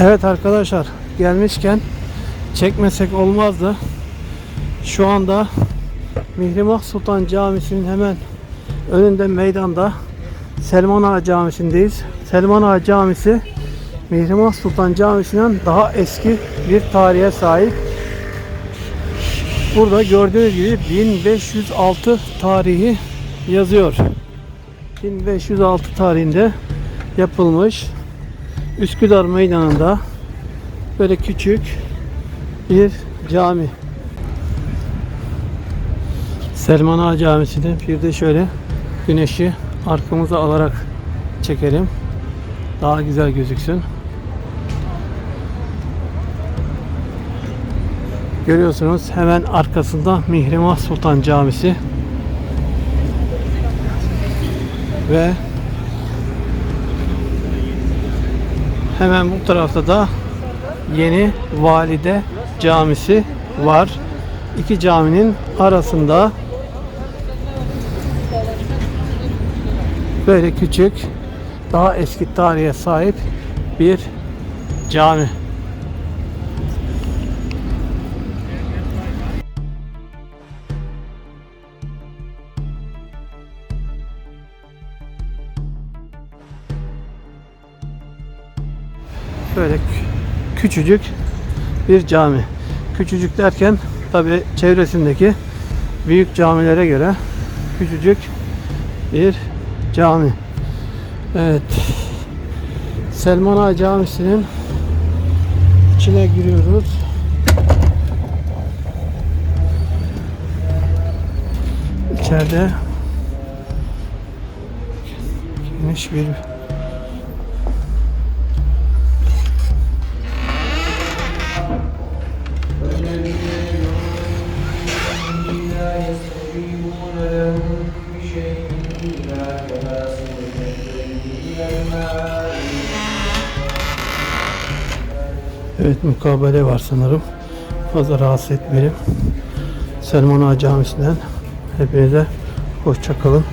Evet arkadaşlar gelmişken çekmesek olmazdı. Şu anda Mihrimah Sultan Camisi'nin hemen önünde meydanda Selman Ağa Camisi'ndeyiz. Selman Ağa Camisi Mihrimah Sultan Camisi'nden daha eski bir tarihe sahip. Burada gördüğünüz gibi 1506 tarihi yazıyor. 1506 tarihinde yapılmış. Üsküdar Meydanı'nda böyle küçük bir cami. Selman Ağa Camisi'nde bir de şöyle güneşi arkamıza alarak çekelim. Daha güzel gözüksün. Görüyorsunuz hemen arkasında Mihrimah Sultan Camisi ve hemen bu tarafta da Yeni Valide Camisi var. İki caminin arasında böyle küçük daha eski tarihe sahip bir cami. Böyle kü- küçücük bir cami. Küçücük derken tabi çevresindeki büyük camilere göre küçücük bir cami. Evet. Selman Ağa Camisi'nin içine giriyoruz. İçeride geniş bir بشيء إلا كباسط يديه إلى الماء Evet mukabele var sanırım. Fazla rahatsız etmeyelim. Selman Ağa Camisi'nden hepinize hoşça kalın.